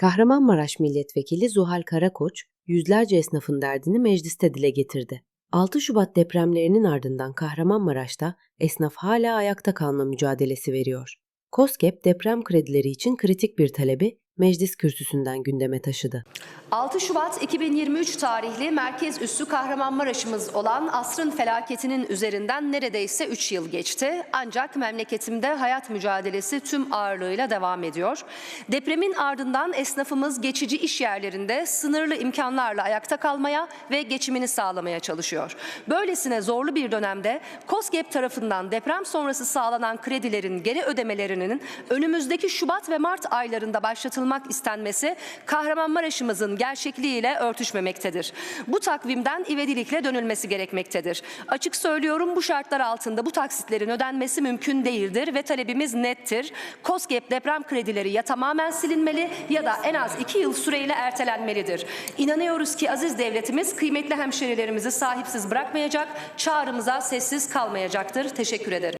Kahramanmaraş Milletvekili Zuhal Karakoç, yüzlerce esnafın derdini mecliste dile getirdi. 6 Şubat depremlerinin ardından Kahramanmaraş'ta esnaf hala ayakta kalma mücadelesi veriyor. KOSGEB deprem kredileri için kritik bir talebi meclis kürsüsünden gündeme taşıdı. 6 Şubat 2023 tarihli merkez üssü Kahramanmaraş'ımız olan asrın felaketinin üzerinden neredeyse 3 yıl geçti. Ancak memleketimde hayat mücadelesi tüm ağırlığıyla devam ediyor. Depremin ardından esnafımız geçici iş yerlerinde sınırlı imkanlarla ayakta kalmaya ve geçimini sağlamaya çalışıyor. Böylesine zorlu bir dönemde KOSGEB tarafından deprem sonrası sağlanan kredilerin geri ödemelerinin önümüzdeki Şubat ve Mart aylarında başlatılmak istenmesi Kahramanmaraş'ımızın gerçekliğiyle örtüşmemektedir. Bu takvimden ivedilikle dönülmesi gerekmektedir. Açık söylüyorum bu şartlar altında bu taksitlerin ödenmesi mümkün değildir ve talebimiz nettir. KOSGEB deprem kredileri ya tamamen silinmeli ya da en az iki yıl süreyle ertelenmelidir. İnanıyoruz ki aziz devletimiz kıymetli hemşerilerimizi sahipsiz bırakmayacak, çağrımıza sessiz kalmayacaktır. Teşekkür ederim.